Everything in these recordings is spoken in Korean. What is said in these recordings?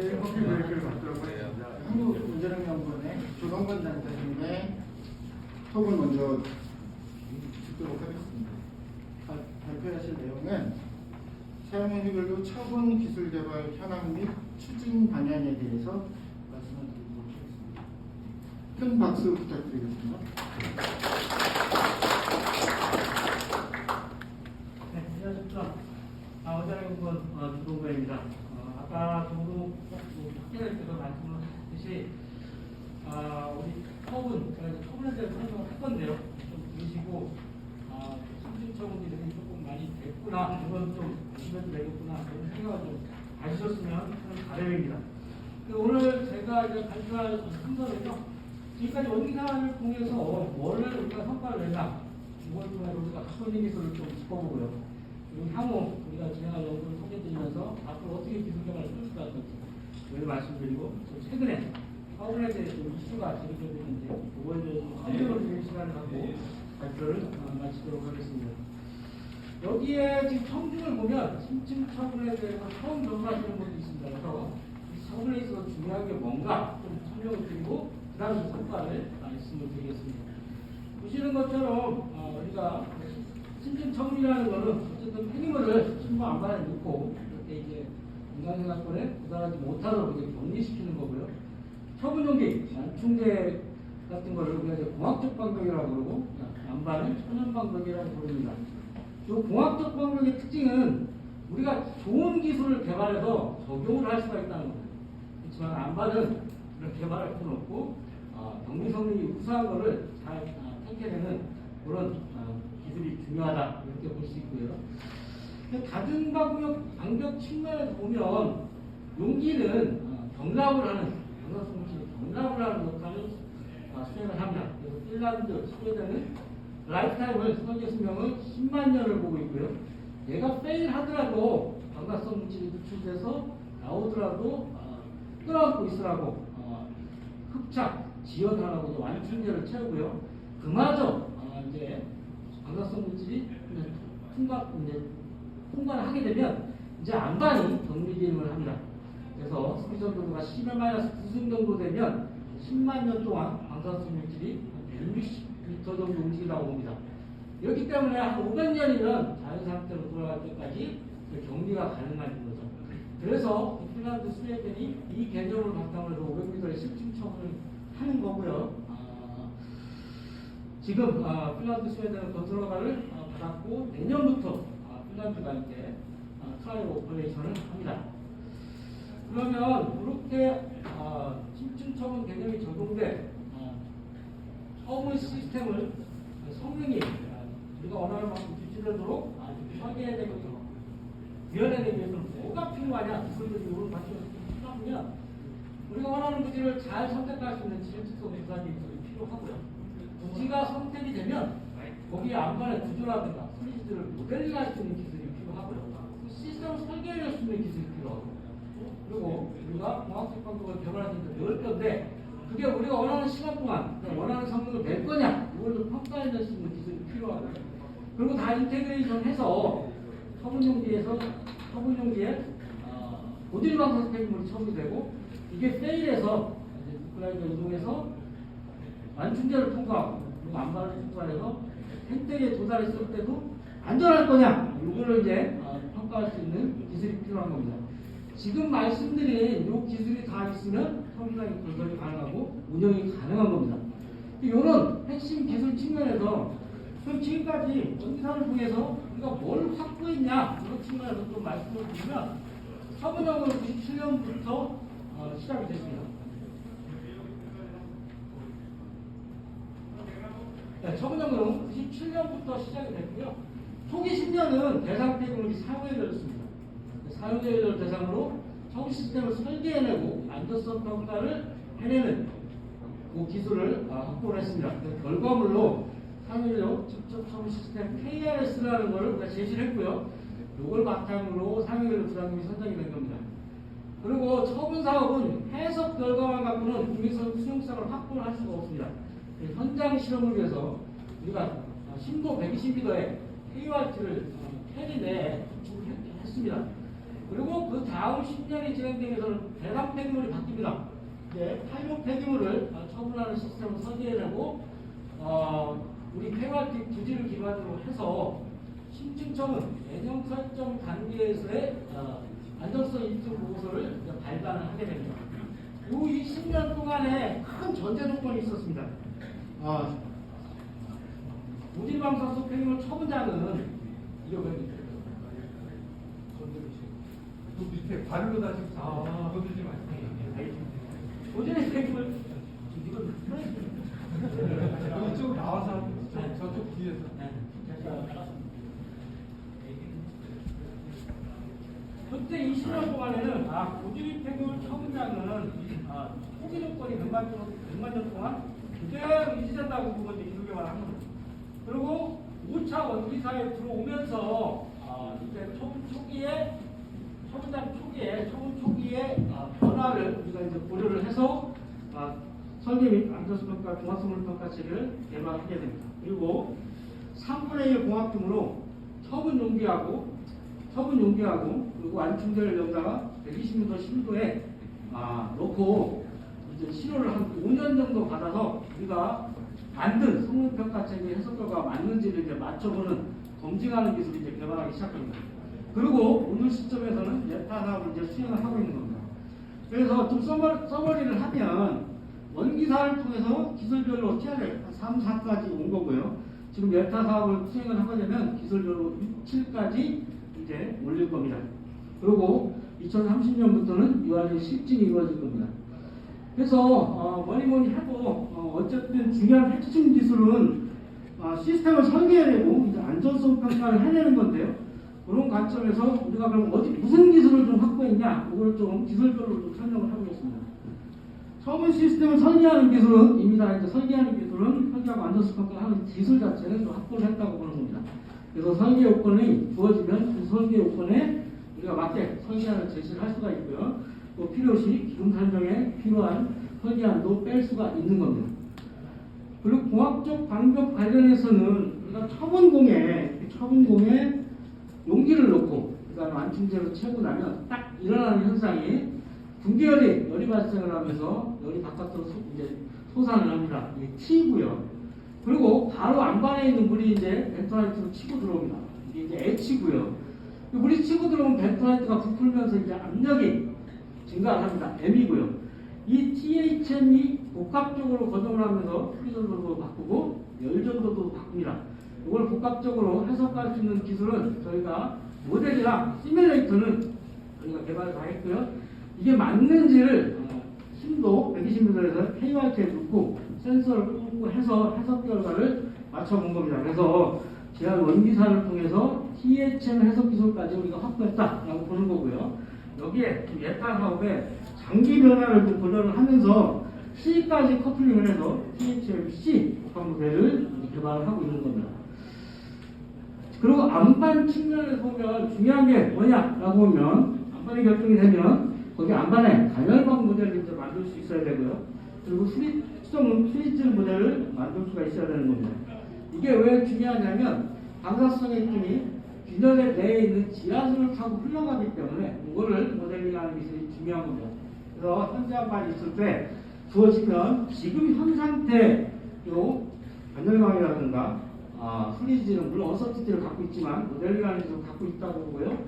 제 커피 브레이크를 갖도록 하겠습니다. 한국 운전학연구원의 조성건 단장님의 톡을 먼저 듣도록 하겠습니다. 발- 발표하실 내용은 사용행위별로 처분 기술 개발 현황 및 추진 방향에 대해서 말씀을 드리도록 하겠습니다. 큰 박수 부탁드리겠습니다. 네, 안녕하십니까. 아, 어자연구원 어, 주동배입니다. 어, 아까 정도 확대될 때도 말씀하셨듯이 아, 우리 처분, 제가 이제 처분에 대해서 설명을 할 건데요. 좀 들으시고 아, 심신 처분들이 조금 많이 됐구나, 이건 좀 보시면 되겠구나, 그런 생각을 좀 가지셨으면 하는 바람입니다. 그 오늘 제가 이제 발표할 순서는요. 지금까지 원기사를 통해서 뭐를 우리가 성과를 냈나, 이걸 통해 우리가 있는 기술을 좀 짚어보고요. 그리고 향후 우리가 진행할 연구를 소개드리면서 앞으로 어떻게 기술 개발을 쓸 수가 있는지 늘 말씀드리고 또 최근에 화분에 대해 좀 이슈가 제기되고 있는데 그거에 대해서 좀 설명을 드리는 시간을 갖고 발표를 어, 마치도록 하겠습니다. 여기에 지금 청중을 보면 심층 처분에 대해서 처음 접하시는 분도 있습니다. 그래서 이 처분에 있어서 중요한 게 뭔가 좀 설명을 드리고 그 다음에 성과를 말씀을 드리겠습니다. 보시는 것처럼 어, 우리가 심층 처분이라는 거는 어쨌든 폐기물을 신고 안 반에 넣고 이렇게 이제 인간생활권에 도달하지 못하도록 이렇게 격리시키는 거고요. 처분 용기, 충제 같은 거를 우리가 이제 공학적 방법이라고 그러고 안반은 천연 방법이라고 부릅니다. 이 공학적 방법의 특징은 우리가 좋은 기술을 개발해서 적용을 할 수가 있다는 거예요. 그렇지만 안반은 개발할 수는 없고 어, 경리 성능이 우수한 거를 잘 아, 택해내는 그런 어, 기술이 중요하다 이렇게 볼 수 있고요. 다른 방역 방벽 측면에서 보면 용기는 어, 경락을 하는 경락성치 경락을 하는 역할을 어, 수행을 합니다. 그래서 핀란드, 스웨덴은 라이프타임을 설계 수명을 10만 년을 보고 있고요. 얘가 페일하더라도 방사성 물질이 누출돼서 나오더라도 어, 끌어안고 있으라고 어, 흡착, 지연하라고 완충제를 채우고요. 그마저 어, 이제 방사성 물질이 통과 이제 통과를 하게 되면 이제 안반이 기능을 합니다. 그래서 스피 정도가 10의 마이너스 9승 정도 되면 10만 년 동안 방사성 물질이 160m 정도 움직이라고 봅니다. 이렇기 때문에 한 500년이면 자연 상태로 돌아갈 때까지 그 격리가 가능한 거죠. 그래서 핀란드, 스웨덴이 이 개념을 바탕으로 해서 500m의 실증 처분을 하는 거고요. 아, 지금 아, 핀란드, 스웨덴은 건설 허가를 아, 받았고 내년부터 아, 핀란드가 이제 아, 트라이얼 오퍼레이션을 합니다. 그러면 이렇게 아, 심층 처분 개념이 적용돼 아, 처분 시스템을 성능이 아, 우리가 원하는 만큼 유지되도록 아주 설계되고 위원회에 위해서는 뭐가 필요하냐 기술들이 오늘 받치면 필요하면 우리가 원하는 부지를 잘 선택할 수 있는 지형특성 조사기 기술이 필요하고요. 부지가 선택이 되면 거기에 안반의 구조라든가 소리지들을 모델링할 수 있는 기술이 필요하고요. 그 시스템을 설계할 수 있는 기술이 필요하고 그리고 우리가 공학적 방법을 개발하는 게 넣을 건데 그게 우리가 원하는 시간 동안 원하는 성능을 낼 거냐 이걸 좀 평가해낼 수 있는 기술이 필요하고요. 그리고 다 인테그레이션 해서 처분용지에서 처분용지에 어, 고질 방사 폐기물이 처분되고 이게 페일해서 이제 플라이더 이동해서 완충제를 통과하고 그리고 안반을 통과해서 hend택에 도달했을 때도 안전할 거냐 이거를 이제 어, 평가할 수 있는 기술이 필요한 겁니다. 지금 말씀드린 이 기술이 다 있으면 성장이 건설이 가능하고 운영이 가능한 겁니다. 이런 핵심 기술 측면에서 그럼 지금까지 원기사를 통해서 우리가 뭘 확보했냐 이런 측면에서 좀 말씀을 드리면 서문형은 97년부터 어, 시작이 됐습니다. 네, 서문형은 97년부터 시작이 됐고요. 초기 10년은 대상 사용에 들었습니다. 사용자를 대상으로 처분 시스템을 설계해내고 안전성 평가를 해내는 그 기술을 아, 확보를 했습니다. 그 결과물로 상용료 직접 처분 시스템 KRS라는 것을 우리가 제시를 했고요. 이걸 바탕으로 상용료 부담금이 선정이 된 겁니다. 그리고 처분 사업은 해석 결과만 갖고는 국민성 수용성을 확보를 할 수가 없습니다. 그 현장 실험을 위해서 우리가 심도 120m에 KRT를 캐리 내에 구축했습니다. 그리고 그 다음 10년이 진행되면서는 대상 폐기물이 바뀝니다. 이제 파이로 폐기물을 어, 처분하는 시스템을 설계해내고 어, 우리 폐활 부지를 기반으로 해서 심층청은 개념 설정 단계에서의 어, 안전성 입증 보고서를 발간을 하게 됩니다. 이 20년 동안에 큰 전제 조건이 있었습니다. 아, 무지방사수 폐기물 처분자는 이거 왜그 밑에 발로 다시 아. 건들지 마세요. 도전의 폐기물 여기 쭉 나와서 하면 저- 저쪽 뒤에서. 그때 20년 동안에는 아 고지리 폐기물 처분자는 아 초기 조건이 몇만 년, 몇만 년 동안 그대로 유지된다고 그거 이제 기록에만 한 겁니다. 그리고 5차 원기사에 들어오면서 아 이제 처분 초기에 처분자 초기에 처분 초기에 아, 변화를 우리가 이제 고려를 해서 아, 설계 및 안전수평가 종합성능 평가치를 개발하게 됩니다. 그리고 3분의 1 공학금으로 처분 용기하고 처분 용기하고 그리고 완충제를 여기다가 120m 심도에 아, 놓고 이제 시료를 한 5년 정도 받아서 우리가 만든 성능평가책의 해석 결과가 맞는지를 이제 맞춰보는 검증하는 기술을 이제 개발하기 시작합니다. 그리고 오늘 시점에서는 예타 사업을 이제 수행을 하고 있는 겁니다. 그래서 좀 서머, 서머리를 하면 원기사를 통해서 기술별로 TRL 3, 4까지 온 거고요. 지금 예타 사업을 수행을 하게 되면 기술별로 6, 7까지 이제 올릴 겁니다. 그리고 2030년부터는 유아의 실증이 이루어질 겁니다. 그래서 어, 뭐니 뭐니 해도 어, 어쨌든 중요한 핵심 기술은 어, 시스템을 설계해내고 이제 안전성 평가를 해내는 건데요. 그런 관점에서 우리가 그럼 어디 무슨 기술을 좀 확보했냐, 이걸 좀 기술별로 좀 설명을 해보겠습니다. 처음 시스템을 설계하는 기술은 이미 다 이제 설계하는 기술은 설계하고 안전성 평가하는 기술 자체는 좀 확보를 했다고 보는 겁니다. 그래서 설계 요건이 주어지면 그 설계 요건에 우리가 맞게 설계안을 제시를 할 수가 있고요. 또 필요시 산정에 필요한 설계안도 뺄 수가 있는 겁니다. 그리고 공학적 방법 관련해서는 우리가 처분공에 처분공에 용기를 넣고 그다음 완충제로 채고 나면 딱 일어나는 현상이 분계열이 열이 발생을 하면서 열이 바깥으로 소, 이제 솟아을 합니다. 이게 T고요. 그리고 바로 안반에 있는 물이 이제 벤토라이트로 치고 들어옵니다. 이게 이제 H고요. 이 물이 치고 들어오면 벤토라이트가 부풀면서 이제 압력이 증가합니다. M이고요. 이 THM이 복합적으로 거동을 하면서 프리전도도 바꾸고 열전도도 바꿉니다. 이걸 복합적으로 해석할 수 있는 기술은 저희가 모델이랑 시뮬레이터는 저희가 개발을 다 했고요. 이게 맞는지를 어, 힘도 120m에서 KYT에 놓고 센서를 끄고 해서 해석 결과를 맞춰본 겁니다. 그래서 제한 원기사를 통해서 THM 해석 기술까지 우리가 확보했다라고 보는 거고요. 여기에 좀 예타 사업에 장기 변화를 좀 고려를 하면서 C까지 커플링을 해서 THMC 복합 모델을 개발을 하고 있는 겁니다. 그리고 안반 측면에서 보면 중요한 게 뭐냐라고 보면 안반이 결정이 되면 거기 안반에 가열방 모델을 이제 만들 수 있어야 되고요. 그리고 수리 수정 스위치 모델을 만들 수가 있어야 되는 겁니다. 이게 왜 중요하냐면 방사성의 힘이 균열의 내에 있는 지하수를 타고 흘러가기 때문에 이거를 모델링하는 기술이 중요한 겁니다. 그래서 안반이 있을 때 주어지면 지금 현 상태 요 안열망이라든가 아, 플리지는 물론 어서티티를 갖고 있지만 모델링하는 기술을 갖고 있다고 보고요.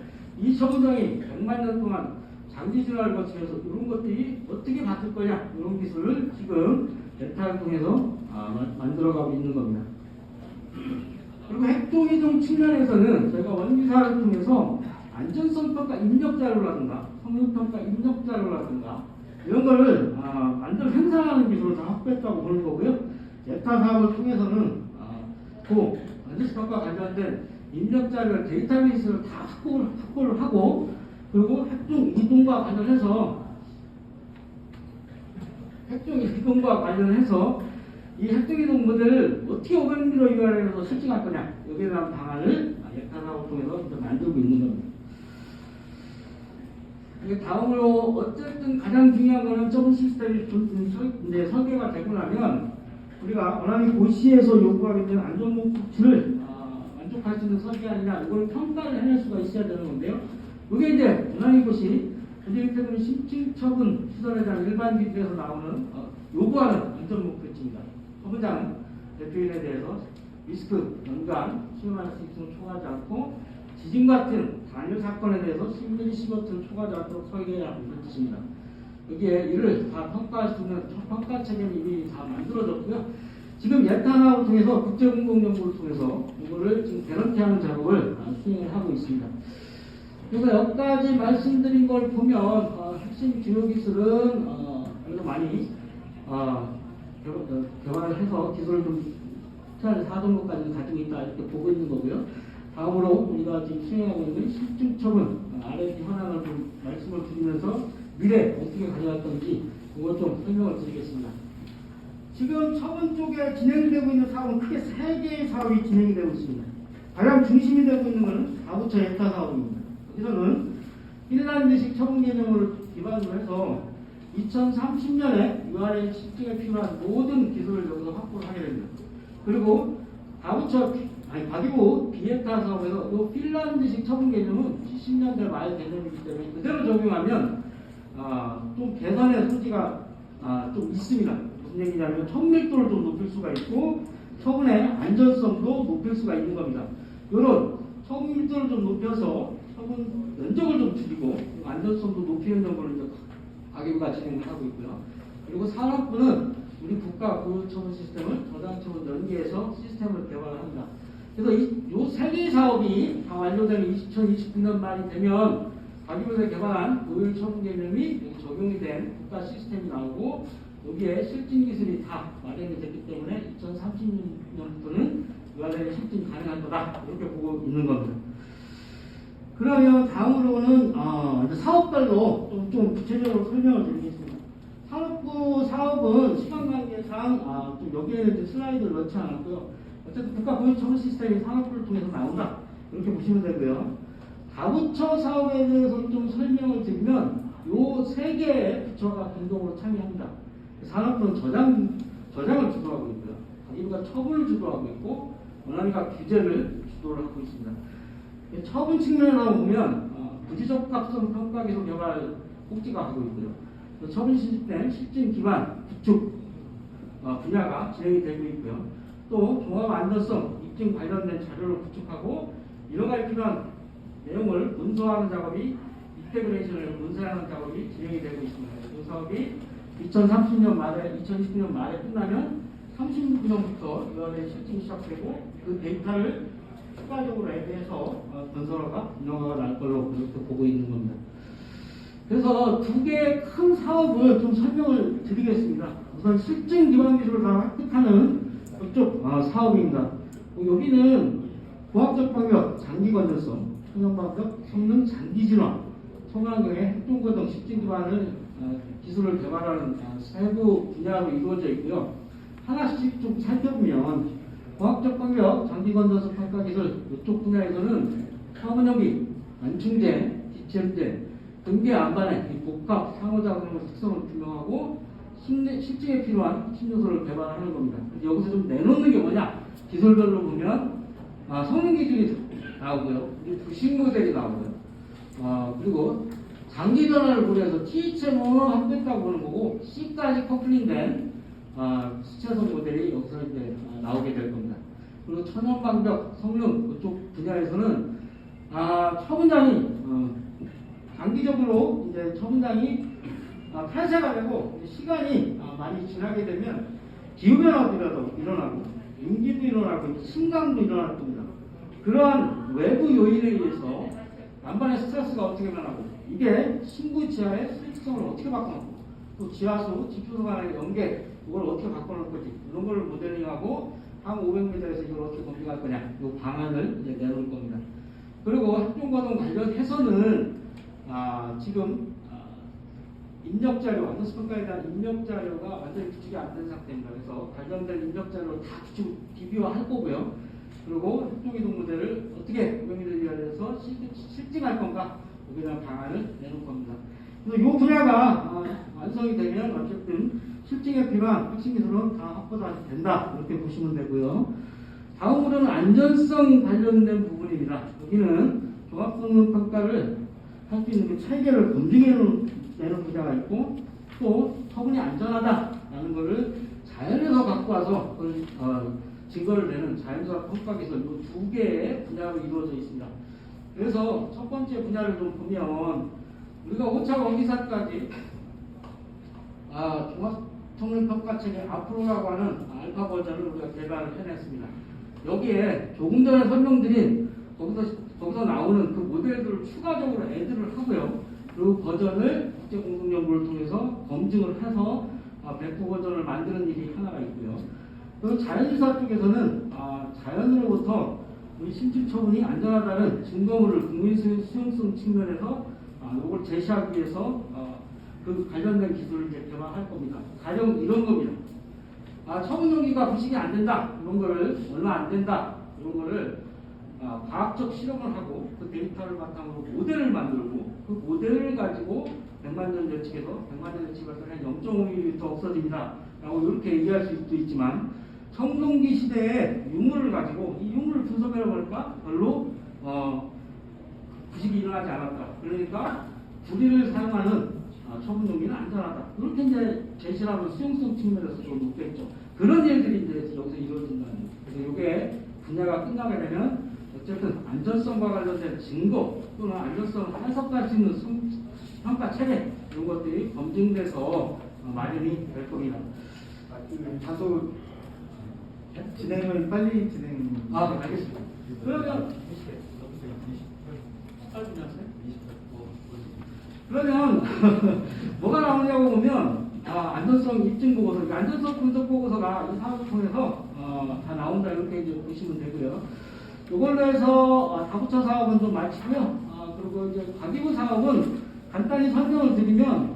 이 처분장이 100만 년 동안 장기 진화를 거치면서 이런 것들이 어떻게 바뀔 거냐 이런 기술을 지금 베타를 통해서 아, 마- 만들어가고 있는 겁니다. 그리고 핵동이동 측면에서는 저희가 원기사를 통해서 안전성 평가 입력 자료라든가 성능 평가 입력 자료라든가 이런 거를 아, 만들어 생산하는 기술을 다 확보했다고 보는 거고요. 예타 사업을 통해서는 아, 그 안전성 평가 관련된 입력 자료 데이터베이스를 다 확보를, 확보를 하고 그리고 핵종 이동과 관련해서 핵종 이동과 관련해서 이 핵종이동 모델을 어떻게 500m 이하에서 설정할 거냐 여기에 대한 방안을 예타사업을 통해서 만들고 있는 겁니다. 다음으로 어쨌든 가장 중요한 거는 점프 시스템이 좀 이제 설계가 되고 나면 우리가 원하는 고시에서 요구하게 되는 안전 목표치를 아, 만족할 수 있는 설계아니냐 이걸 평가를 해낼 수가 있어야 되는 건데요. 이게 이제 원하는 것이 부재입태금 심층 처분 시설에 대한 일반 기준에서 나오는 어, 요구하는 안전 목표치입니다. 처분자는 대표인에 대해서 리스크, 연관, 수용할 수 있음을 초과하지 않고 지진 같은 단일 사건에 대해서 심리 시버튼을 초과하지 않도록 설계해야 한다는 뜻입니다. 여기에 이를 다 평가할 수 있는 평가 체계는 이미 다 만들어졌고요. 지금 예탄하고 통해서 국제공공연구를 통해서 이거를 지금 개런티하는 작업을 아, 수행을 하고 있습니다. 그래서 여기까지 말씀드린 걸 보면 어, 핵심 주요 기술은 어, 아주 많이 어, 개발을 해서 기술을 좀 최하의 4등급까지 가지고 있다 이렇게 보고 있는 거고요. 다음으로 우리가 지금 수행하고 있는 실증 처분 어, R&D 현황을 좀 말씀을 드리면서 미래 어떻게 가져갈 건지 그것 좀 설명을 드리겠습니다. 지금 처분 쪽에 진행되고 있는 사업은 크게 세 개의 사업이 진행이 되고 있습니다. 가장 중심이 되고 있는 것은 가부처 예타 사업입니다. 여기서는 핀란드식 처분 개념을 기반으로 해서 2030년에 URL 실증에 필요한 모든 기술을 여기서 확보를 하게 됩니다. 그리고 가부처 아니 가지고 비에타 사업에서 이 핀란드식 처분 개념은 70년대 말 개념이기 때문에 그대로 적용하면 아, 좀 개선의 소지가 아, 좀 있습니다. 무슨 얘기냐면 청밀도를 좀 높일 수가 있고 처분의 안전성도 높일 수가 있는 겁니다. 이런 청밀도를 좀 높여서 처분 면적을 좀 줄이고 안전성도 높이는 정도를 가계부가 진행을 하고 있고요. 그리고 산업부는 우리 국가 고유처분 시스템을 저장처분 연계해서 시스템을 개발합니다. 그래서 이세 개의 사업이 다 완료되면 2029년 말이 되면 가계부에서 개발한 고유 처분 개념이 적용이 된 국가 시스템이 나오고 여기에 실증 기술이 다 마련이 됐기 때문에 2030년부터는 URL이 실증 가능할 거다 이렇게 보고 있는 겁니다. 그러면 다음으로는 어, 사업별로 좀, 좀 구체적으로 설명을 드리겠습니다. 산업부 사업은 시간 관계상 아, 좀 여기에는 이제 슬라이드를 넣지 않았고요. 어쨌든 국가 고유처분 시스템이 산업부를 통해서 나온다 이렇게 보시면 되고요. 가부처 사업에 대해서 좀 설명을 드리면 요 세 개의 부처가 공동으로 참여합니다. 산업부는 저장 저장을 주도하고 있고요. 가기부가 처분을 주도하고 있고 원활이가 규제를 주도를 하고 있습니다. 처분 측면으로 보면 어, 부지적 합성 평가 기술 개발 꼭지가 하고 있고요. 또 처분 시스템 실증 기반 구축 어, 분야가 진행이 되고 있고요. 또 종합 안전성 입증 관련된 자료를 구축하고 이러가 필요한 내용을 문서화하는 작업이 인테그레이션을 문서화하는 작업이 진행이 되고 있습니다. 이 사업이 2030년 말에 2029년 말에 끝나면 36년부터 이번에 실증이 시작되고 그 데이터를 추가적으로 앱에서 어, 건설화가 운영화가 날 걸로 그렇게 보고 있는 겁니다. 그래서 두 개의 큰 사업을 좀 설명을 드리겠습니다. 우선 실증 기반 기술을 다 획득하는 그쪽 아, 사업입니다. 어, 여기는 고학적 방역, 장기 건전성, 천연 방역, 성능 장기 진화, 청환경의 핵종고 등 실증 기반을 아, 기술을 개발하는 아, 세부 분야로 이루어져 있고요. 하나씩 좀 살펴보면 과학적 방역, 장기 건전성 평가 기술 이쪽 분야에서는 연기, 안충제, 디체제, 등계 안반의 이 복합 상호작용의 특성을 규명하고 심리, 실증에 필요한 요소를 개발하는 겁니다. 여기서 좀 내놓는 게 뭐냐? 기술별로 보면 아, 성능 기준이 나오고요. 그리고 부식 모델이 나오고요. 아, 그리고 장기 변화를 고려해서 THM은 합격했다고 보는 거고 C까지 커플링된 아, 수채성 모델이 여기서 이제 아, 나오게 될 겁니다. 그리고 천연 방벽 성능 그쪽 분야에서는 아, 처분장이 어, 장기적으로 이제 처분장이 아, 폐쇄가 되고 시간이 아, 많이 지나게 되면 기후 변화도 일어나고, 인기도 일어나고 심강도 일어날 겁니다. 그러한 외부 요인에 의해서 난반의 스트레스가 어떻게 변하고 이게 신구 지하의 수익성을 어떻게 바꿔놓고 또 지하수, 지표소 간의 연계 이걸 어떻게 바꿔놓을 거지 이런 걸 모델링하고 한 500m에서 이걸 어떻게 검증할 거냐 이 방안을 이제 내놓을 겁니다. 그리고 학종과동 관련해서는 아, 지금 아, 입력 자료, 안전수 평가에 대한 입력 자료가 완전히 구축이 안 된 상태입니다. 그래서 관련된 입력 자료를 다 구축, DB화할 거고요. 그리고 협동이동 모델을 어떻게 500m 이하에서 실증할 건가 여기에 대한 방안을 내놓을 겁니다. 그래서 이 분야가 아, 완성이 되면 어쨌든 실증에 필요한 핵심 기술은 다 확보가 된다 이렇게 보시면 되고요. 다음으로는 안전성 관련된 부분입니다. 여기는 종합성능 평가를 할 수 있는 그 체계를 검증해내는 분야가 있고 또 처분이 안전하다라는 것을 자연에서 갖고 와서 어, 증거를 내는 자연사 평가 기술 이두 개의 분야로 이루어져 있습니다. 그래서 첫 번째 분야를 좀 보면 우리가 5차 원기사까지 아, 종합 성능평가체계 앞으로라고 하는 알파 버전을 우리가 개발을 해냈습니다. 여기에 조금 전에 설명드린 거기서, 거기서 나오는 그 모델들을 추가적으로 애드를 하고요. 그 버전을 국제공동연구를 통해서 검증을 해서 아, 배포 버전을 만드는 일이 하나가 있고요. 그 자연시사 쪽에서는 아, 자연으로부터 우리 심층 처분이 안전하다는 증거물을 국민 수- 수용성 측면에서 아, 이걸 제시하기 위해서 어, 그 관련된 기술을 이제 개발할 겁니다. 가령 이런 겁니다. 아, 용기가 부식이 안 된다. 이런 거를 얼마 안 된다. 이런 거를 아, 과학적 실험을 하고 그 데이터를 바탕으로 모델을 만들고 그 모델을 가지고 100만 년 예측에서 100만 년 예측에서 한 0.5mm 없어집니다. 라고 이렇게 얘기할 수도 있지만 청동기 시대에 유물을 가지고 이 유물을 분석해 보니까 별로 어, 부식이 일어나지 않았다. 그러니까 구리를 사용하는 아, 처분 용기는 안전하다. 이렇게 이제 제시하는 수용성 측면에서 좀 높겠죠. 그런 일들이 이제 여기서 이루어진다는. 그래서 이게 분야가 끝나게 되면 어쨌든 안전성과 관련된 증거 또는 안전성을 해석할 수 있는 성- 평가 체계 이런 것들이 검증돼서 어, 마련이 될 겁니다. 다소 진행을 빨리 진행. 아, 네, 알겠습니다. 그러면 짧게 하세요. 그러면 뭐가 나오냐고 보면 아, 안전성 입증 보고서, 이 안전성 분석 보고서가 이 사업을 통해서 어, 다 나온다 이렇게 이제 보시면 되고요. 이걸로 해서 어, 다부처 사업은 좀 마치고요. 아, 그리고 이제 과기부 사업은 간단히 설명을 드리면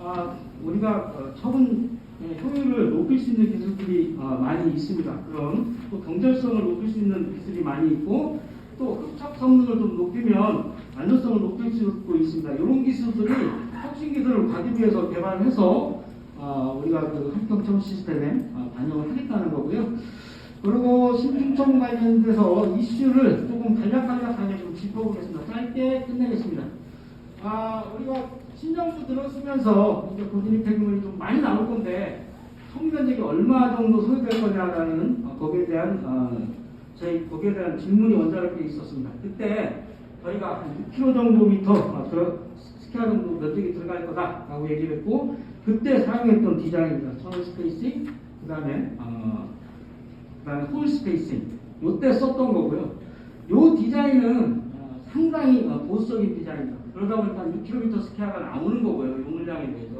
아, 우리가 어, 처분 의 효율을 높일 수 있는 기술들이 어, 많이 있습니다. 그럼 또 경절성을 높일 수 있는 기술이 많이 있고 또 흡착 성능을 좀 높이면 안전성을 높일 수도 있습니다. 이런 기술들이 혁신 기술을 과기부에서 개발해서 어, 우리가 그 합격청 시스템에 어, 반영을 하겠다는 거고요. 그리고 신중청 관련돼서 이슈를 조금 간략간략하게 좀 짚어보겠습니다. 짧게 끝내겠습니다. 아, 우리가 신정수 들어쓰면서 이제 고진입 폐기물이 좀 많이 나올 건데 총 면적이 얼마 정도 소요될 거냐라는 어, 거기에 대한 어, 저희 거기에 대한 질문이 원자롭게 있었습니다. 그때 저희가 한 6km 정도 미터 어, 들어, 스퀘어 정도 면적이 들어갈 거다라고 얘기를 했고 그때 사용했던 디자인입니다. 터널 스페이싱 그다음에 어, 그다음에 홀 스페이싱 요때 썼던 거고요. 요 디자인은 어, 상당히 어, 보수적인 디자인입니다. 그러다 보니까 6km 스퀘어가 나오는 거고요. 용량에 대해서.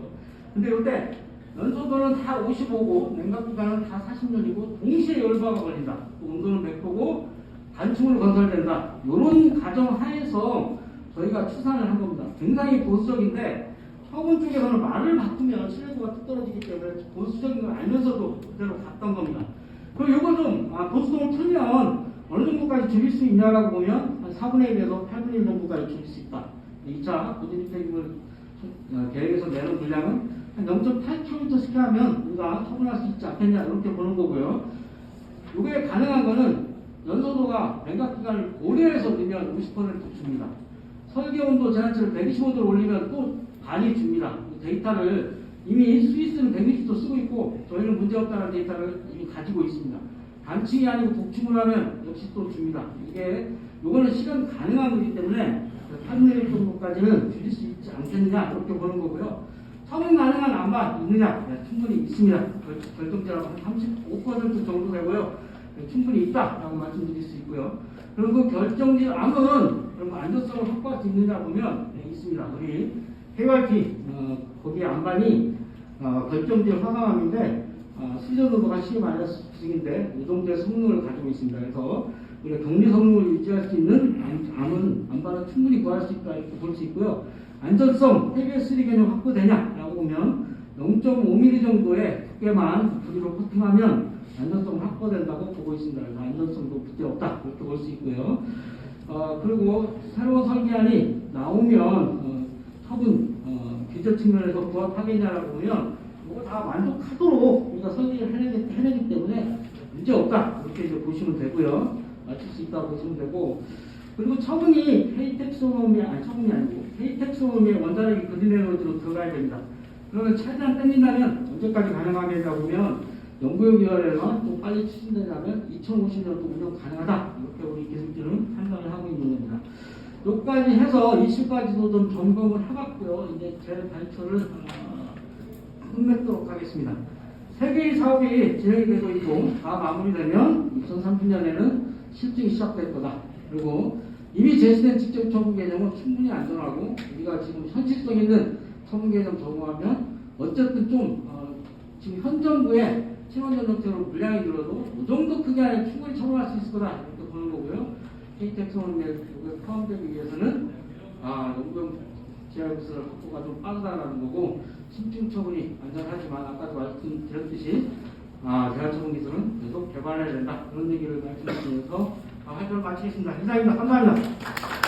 근데 요때 연소도는 다 55고 냉각 기간은 다 40년이고 동시에 열바가 걸린다. 또 온도는 100도고 단층으로 건설된다. 이런 가정 하에서 저희가 추산을 한 겁니다. 굉장히 보수적인데 처분 쪽에서는 말을 바꾸면 신뢰도가 뚝 떨어지기 때문에 보수적인 걸 알면서도 그대로 갔던 겁니다. 그리고 이걸 좀 아, 보수성을 풀면 어느 정도까지 줄일 수 있냐라고 보면 한 4분의 1에서 8분의 1 정도까지 줄일 수 있다. 2차 고진입 폐기물 어, 계획에서 내는 분량은 한 0.8km씩 하면 우리가 처분할 수 있지 않겠냐 이렇게 보는 거고요. 이게 가능한 거는 연소도가 냉각 기간을 고려해서 넣으면 50% 줍니다. 설계 온도 제한치를 125도로 올리면 또 반이 줍니다. 이 데이터를 이미 스위스는 120도 쓰고 있고 저희는 문제없다는 데이터를 이미 가지고 있습니다. 단층이 아니고 복층을 하면 역시 또 줍니다. 이게 요거는 실현 가능한 거기 때문에 8분의 1 정도까지는 줄일 수 있지 않겠느냐 이렇게 보는 거고요. 안반 있느냐? 네, 충분히 있습니다. 결- 결정제라고 한 35% 정도 되고요. 네, 충분히 있다라고 말씀드릴 수 있고요. 그리고 결정지 암은 그럼 안전성을 확보할 수 있느냐 보면 네, 있습니다. 우리 해활기 어, 거기 안반이 어, 결정지 화강암인데 어, 수전도가 10-9인데 이 정도의 성능을 가지고 있습니다. 그래서 우리가 격리 성능을 유지할 수 있는 암, 암은 안반은 충분히 구할 수 있다 이렇게 볼 수 있고요. 안전성 KBS3 개념 확보되냐라고 보면 0.5mm 정도의 두께만 부리로 코팅하면 안전성 확보된다고 보고 있습니다. 그래서 안전성도 문제 없다 이렇게 볼 수 있고요. 어, 그리고 새로운 설계안이 나오면 어, 처분 어, 규제 측면에서 부합하겠냐라고 보면 이거 다 만족하도록 우리가 설계를 해내기, 해내기 때문에 문제 없다 이렇게 이제 보시면 되고요. 맞출 수 있다고 보시면 되고 그리고 처분이 헤이텍 소음이 아니 처분이 아니고 헤이텍 소음의 원자력이 그린 에너지로 들어가야 됩니다. 그러면 최대한 땡긴다면 언제까지 가능하겠냐 보면 연구위원회가 또 빨리 추진되려면 2050년도 운영 가능하다 이렇게 우리 기술진은 판단을 하고 있는 겁니다. 여기까지 해서 이슈까지도 좀 점검을 해봤고요. 이제 제 발표를 어, 끝맺도록 하겠습니다. 세 개의 사업이 진행이 되고 있고 다 마무리되면 2030년에는 실증이 시작될 거다. 그리고 이미 제시된 직접 처분 개념은 충분히 안전하고 우리가 지금 현실성 있는 개념 적용하면 어쨌든 좀 어, 지금 현 정부의 친환경 정책으로 물량이 늘어도 이 정도 크기 안에 충분히 처분할 수 있을 거다 이렇게 보는 거고요. 케이텍 선언에 포함되기 위해서는 아, 연구용 제약부스를 확보가 좀 빠르다라는 거고 심층 처분이 안전하지만 아까도 말씀드렸듯이 아, 제한 처분 기술은 계속 개발해야 된다 그런 얘기를 말씀드리면서 아, 발표를 마치겠습니다. 이상입니다. 감사합니다.